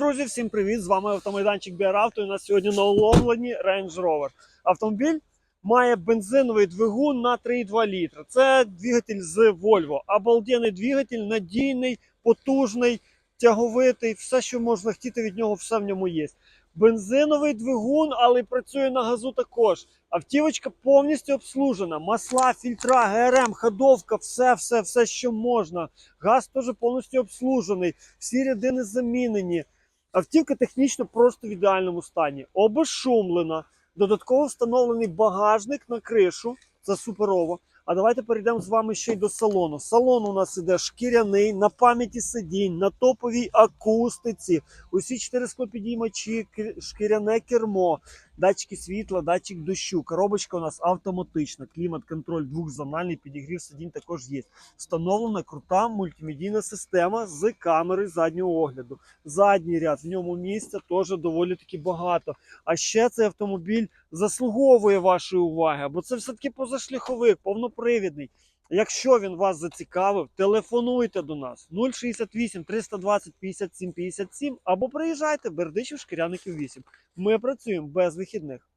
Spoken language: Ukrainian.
Друзі, всім привіт! З вами автомайданчик Біаравто. І у нас сьогодні на уловленні Range Rover. Автомобіль має бензиновий двигун на 3,2 літра. Це двигатель з Volvo. Обалденний двигатель, надійний, потужний, тяговитий. Все, що можна хотіти від нього, все в ньому є. Бензиновий двигун, але працює на газу також. Автівочка повністю обслужена. Масла, фільтра, ГРМ, ходовка, все, все, все, що можна. Газ теж повністю обслужений. Всі рядини замінені. Автівка технічно просто в ідеальному стані. Обезшумлена. Додатково встановлений багажник на кришу. Це суперово. А давайте перейдемо з вами ще й до салону. Салон у нас іде шкіряний, на пам'яті сидінь, на топовій акустиці. Усі чотири склопідіймачі, шкіряне кермо, датчики світла, датчик дощу. Коробочка у нас автоматична, клімат-контроль двохзональний, підігрів сидінь також є. Встановлена крута мультимедійна система з камери заднього огляду. Задній ряд в ньому місця теж доволі таки багато. А ще цей автомобіль заслуговує вашої уваги, бо це все-таки позашляховик, повнопривідний. Якщо він вас зацікавив, телефонуйте до нас 068 320 57 57 або приїжджайте Бердичів Шкіряників 8. Ми працюємо без вихідних.